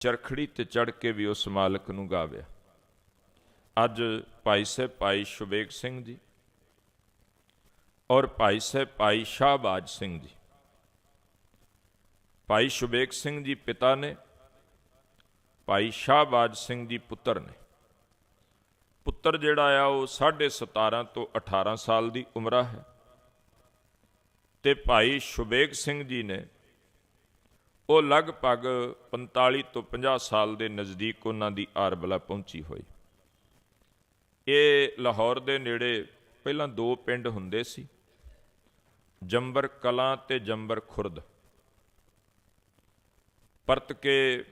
ਚਰਖੜੀ ਤੇ ਚੜ ਕੇ ਵੀ ਉਸ ਮਾਲਕ ਨੂੰ ਗਾਵਿਆ। ਅੱਜ ਭਾਈ ਸਾਹਿਬ ਭਾਈ ਸ਼ੁਬੇਗ ਸਿੰਘ ਜੀ ਔਰ ਭਾਈ ਸਾਹਿਬ ਭਾਈ ਸ਼ਾਹਬਾਜ ਸਿੰਘ ਜੀ। ਭਾਈ ਸ਼ੁਬੇਗ ਸਿੰਘ ਜੀ ਪਿਤਾ ਨੇ, ਭਾਈ ਸ਼ਾਹਬਾਜ ਸਿੰਘ ਜੀ ਪੁੱਤਰ ਨੇ। ਪੁੱਤਰ ਜਿਹੜਾ ਆ ਉਹ 17.5 ਤੋਂ 18 ਸਾਲ ਦੀ ਉਮਰਾ ਹੈ। ਤੇ ਭਾਈ ਸ਼ੁਬੇਗ ਸਿੰਘ ਜੀ ਨੇ ਉਹ ਲਗਭਗ 45 ਤੋਂ 50 ਸਾਲ ਦੇ ਨਜ਼ਦੀਕ ਉਹਨਾਂ ਦੀ ਆਰਬਲਾ ਪਹੁੰਚੀ ਹੋਈ। ਇਹ ਲਾਹੌਰ ਦੇ ਨੇੜੇ ਪਹਿਲਾਂ ਦੋ ਪਿੰਡ ਹੁੰਦੇ ਸੀ, ਜੰਬਰ ਕਲਾਂ ਤੇ ਜੰਬਰ ਖੁਰਦ। ਪਰਤ ਕੇ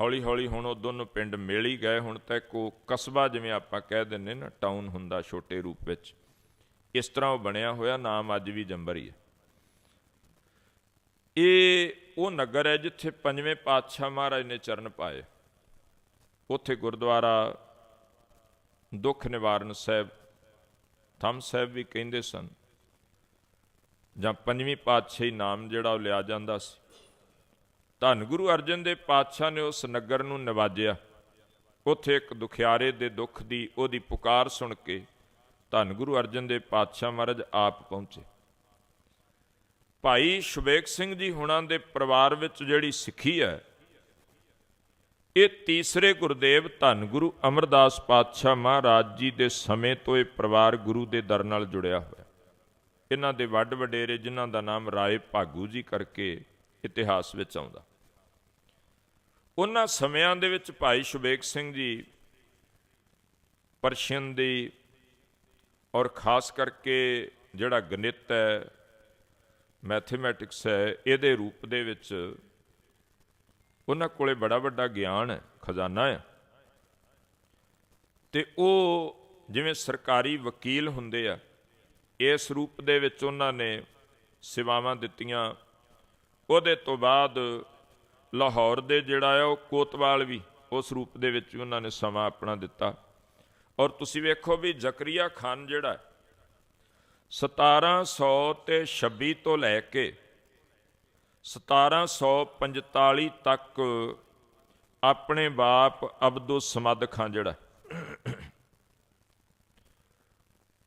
ਹੌਲੀ ਹੌਲੀ ਹੁਣ ਉਹ ਦੋਨੋਂ ਪਿੰਡ ਮਿਲ ਹੀ ਗਏ। ਹੁਣ ਤਾਂ ਇੱਕ ਉਹ ਕਸਬਾ ਜਿਵੇਂ ਆਪਾਂ ਕਹਿ ਦਿੰਨੇ ਨਾ, ਟਾਊਨ ਹੁੰਦਾ ਛੋਟੇ ਰੂਪ ਵਿੱਚ। ਇਸ ਤਰ੍ਹਾਂ ਉਹ ਬਣਿਆ ਹੋਇਆ, ਨਾਮ ਅੱਜ ਵੀ ਜੰਬਰ ਹੀ ਹੈ। ਇਹ ਉਹ ਨਗਰ ਹੈ ਜਿੱਥੇ ਪੰਜਵੇਂ ਪਾਤਸ਼ਾਹ ਮਹਾਰਾਜ ਨੇ ਚਰਨ ਪਾਏ। ਉੱਥੇ ਗੁਰਦੁਆਰਾ ਦੁੱਖ ਨਿਵਾਰਨ ਸਾਹਿਬ, ਥੰਮ ਸਾਹਿਬ ਵੀ ਕਹਿੰਦੇ ਸਨ। ਜਾਂ ਪੰਜਵੀਂ ਪਾਤਸ਼ਾਹੀ ਨਾਮ ਜਿਹੜਾ ਉਹ ਲਿਆ ਜਾਂਦਾ ਸੀ। ਧੰਨ ਗੁਰੂ ਅਰਜਨ ਦੇ ਪਾਤਸ਼ਾਹ ਨੇ ਉਸ ਨਗਰ ਨੂੰ ਨਿਵਾਜਿਆ। ਉੱਥੇ ਇੱਕ ਦੁਖਿਆਰੇ ਦੇ ਦੁੱਖ ਦੀ ਉਹਦੀ ਪੁਕਾਰ ਸੁਣ ਕੇ ਧੰਨ ਗੁਰੂ ਅਰਜਨ ਦੇ ਪਾਤਸ਼ਾਹ ਮਹਾਰਾਜ ਆਪ ਪਹੁੰਚੇ। ਭਾਈ ਸ਼ੁਬੇਗ ਸਿੰਘ ਜੀ ਹੁਣਾਂ ਦੇ ਪਰਿਵਾਰ ਵਿੱਚ ਜਿਹੜੀ ਸਿੱਖੀ ਹੈ, ਇਹ ਤੀਸਰੇ ਗੁਰਦੇਵ ਧੰਨ ਗੁਰੂ ਅਮਰਦਾਸ ਪਾਤਸ਼ਾਹ ਮਹਾਰਾਜ ਜੀ ਦੇ ਸਮੇਂ ਤੋਂ ਇਹ ਪਰਿਵਾਰ ਗੁਰੂ ਦੇ ਦਰ ਨਾਲ ਜੁੜਿਆ ਹੋਇਆ। ਇਹਨਾਂ ਦੇ ਵੱਡ ਵਡੇਰੇ ਜਿਨ੍ਹਾਂ ਦਾ ਨਾਮ ਰਾਏ ਭਾਗੂ ਜੀ ਕਰਕੇ ਇਤਿਹਾਸ ਵਿੱਚ ਆਉਂਦਾ। ਉਹਨਾਂ ਸਮਿਆਂ ਦੇ ਵਿੱਚ ਭਾਈ ਸ਼ੁਬੇਗ ਸਿੰਘ ਜੀ ਪਰਸ਼ੀਅਨ ਦੀ ਔਰ ਖਾਸ ਕਰਕੇ ਜਿਹੜਾ ਗਣਿਤ ਹੈ ਮੈਥਮੈਟਿਕਸ ਹੈ, ਇਹਦੇ ਰੂਪ ਦੇ ਵਿੱਚ ਉਹਨਾਂ ਕੋਲੇ ਬੜਾ ਵੱਡਾ ਗਿਆਨ ਹੈ, ਖਜ਼ਾਨਾ ਹੈ। ਤੇ ਉਹ ਜਿਵੇਂ ਸਰਕਾਰੀ ਵਕੀਲ ਹੁੰਦੇ ਆ, ਇਸ ਰੂਪ ਦੇ ਵਿੱਚ ਉਹਨਾਂ ਨੇ ਸੇਵਾਵਾਂ ਦਿੱਤੀਆਂ। ਉਹਦੇ ਤੋਂ ਬਾਅਦ ਲਾਹੌਰ ਦੇ ਜਿਹੜਾ ਆ, ਉਹ ਕੋਤਵਾਲ ਵੀ ਉਸ ਰੂਪ ਦੇ ਵਿੱਚ ਵੀ ਉਹਨਾਂ ਨੇ ਸਮਾਂ ਆਪਣਾ ਦਿੱਤਾ। ਔਰ ਤੁਸੀਂ ਵੇਖੋ ਵੀ ਜ਼ਕਰੀਆ ਖਾਨ ਜਿਹੜਾ 1700 ਤੇ 26 ਤੋਂ ਲੈ ਕੇ 1745 ਤੱਕ ਆਪਣੇ ਬਾਪ ਅਬਦੁਲ ਸਮਦ ਖਾਨ ਜਿਹੜਾ।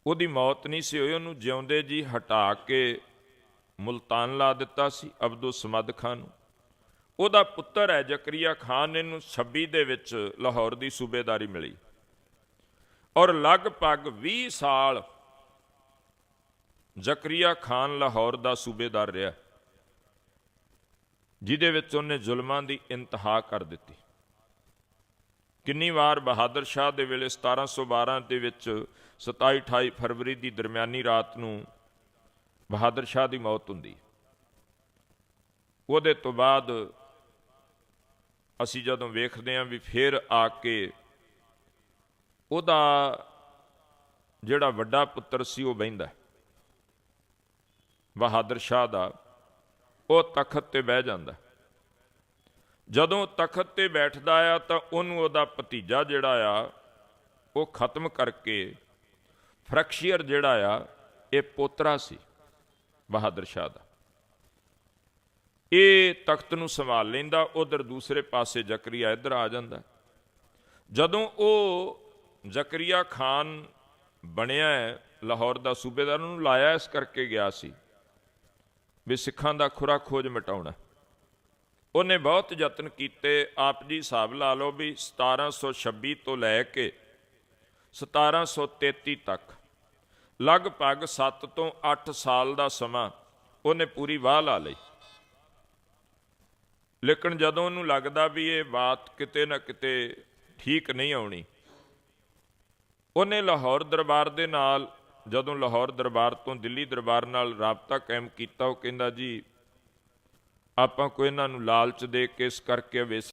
ਉਹਦੀ ਮੌਤ ਨਹੀਂ ਸੀ ਹੋਈ, ਉਹਨੂੰ ਜਿਉਂਦੇ ਜੀ ਹਟਾ ਕੇ ਮੁਲਤਾਨ ਲਾ ਦਿੱਤਾ ਸੀ ਅਬਦੁਲ ਸਮਦ ਖਾਨ ਨੂੰ। ਉਹਦਾ ਪੁੱਤਰ ਹੈ ਜ਼ਕਰੀਆ ਖਾਨ, ਇਹਨੂੰ 26 ਦੇ ਵਿੱਚ ਲਾਹੌਰ ਦੀ ਸੂਬੇਦਾਰੀ ਮਿਲੀ। ਔਰ ਲਗਭਗ 20 ਸਾਲ ਜ਼ਕਰੀਆ ਖਾਨ ਲਾਹੌਰ ਦਾ ਸੂਬੇਦਾਰ ਰਿਹਾ। ਜਿਹਦੇ ਵਿੱਚ ਉਹਨੇ ਜ਼ੁਲਮਾਂ ਦੀ ਇੰਤਹਾ ਕਰ ਦਿੱਤੀ। ਕਿੰਨੀ ਵਾਰ ਬਹਾਦਰ ਸ਼ਾਹ ਦੇ ਵੇਲੇ 1712 ਦੇ ਵਿੱਚ 27 28 ਫਰਵਰੀ ਦੀ ਦਰਮਿਆਨੀ ਰਾਤ ਨੂੰ ਬਹਾਦਰ ਸ਼ਾਹ ਦੀ ਮੌਤ ਹੁੰਦੀ। ਉਹਦੇ ਤੋਂ ਬਾਅਦ ਅਸੀਂ ਜਦੋਂ ਵੇਖਦੇ ਹਾਂ ਵੀ ਫਿਰ ਆ ਕੇ ਉਹਦਾ ਜਿਹੜਾ ਵੱਡਾ ਪੁੱਤਰ ਸੀ ਉਹ ਬਹਿੰਦਾ। ਬਹਾਦਰ ਸ਼ਾਹ ਦਾ, ਉਹ ਤਖਤ ਤੇ ਬਹਿ ਜਾਂਦਾ। ਜਦੋਂ ਤਖਤ ਤੇ ਬੈਠਦਾ ਆ ਤਾਂ ਉਹਨੂੰ ਉਹਦਾ ਭਤੀਜਾ ਜਿਹੜਾ ਆ, ਉਹ ਖਤਮ ਕਰਕੇ ਫਰਕਸ਼ੀਅਰ ਜਿਹੜਾ ਆ, ਇਹ ਪੋਤਰਾ ਸੀ, ਬਹਾਦਰ ਸ਼ਾਹ ਦਾ। ਇਹ ਤਖਤ ਨੂੰ ਸੰਭਾਲ ਲੈਂਦਾ, ਉਧਰ ਦੂਸਰੇ ਪਾਸੇ ਜ਼ਕਰੀਆ ਇੱਧਰ ਆ ਜਾਂਦਾ। ਜਦੋਂ ਉਹ ਜ਼ਕਰੀਆ ਖਾਨ ਬਣਿਆ ਹੈ, ਲਾਹੌਰ ਦਾ ਸੂਬੇਦਾਰ ਨੂੰ ਲਾਇਆ ਇਸ ਕਰਕੇ ਗਿਆ ਸੀ। ਵੀ ਸਿੱਖਾਂ ਦਾ ਖੁਰਾ ਖੋਜ ਮਿਟਾਉਣਾ। ਉਹਨੇ ਬਹੁਤ ਯਤਨ ਕੀਤੇ, ਆਪ ਜੀ ਹਿਸਾਬ ਲਾ ਲਓ ਵੀ 1726 ਤੋਂ ਲੈ ਕੇ 1733 ਤੱਕ, ਲਗਭਗ 7 ਤੋਂ 8 ਸਾਲ ਦਾ ਸਮਾਂ ਉਹਨੇ ਪੂਰੀ ਵਾਹ ਲਾ ਲਈ। ਲੇਕਿਨ ਜਦੋਂ ਉਹਨੂੰ ਲੱਗਦਾ ਵੀ ਇਹ ਬਾਤ ਕਿਤੇ ਨਾ ਕਿਤੇ ਠੀਕ ਨਹੀਂ ਆਉਣੀ, ਉਹਨੇ ਲਾਹੌਰ ਦਰਬਾਰ ਦੇ ਨਾਲ ਜਦੋਂ ਲਾਹੌਰ ਦਰਬਾਰ ਤੋਂ ਦਿੱਲੀ ਦਰਬਾਰ ਨਾਲ ਰਾਬਤਾ ਕਾਇਮ ਕੀਤਾ, ਉਹ ਕਹਿੰਦਾ, ਜੀ, ਆਪਾਂ ਕੋਈ ਇਹਨਾਂ ਨੂੰ ਲਾਲਚ ਦੇ ਕੇ ਇਸ ਕਰਕੇ ਵੇਸ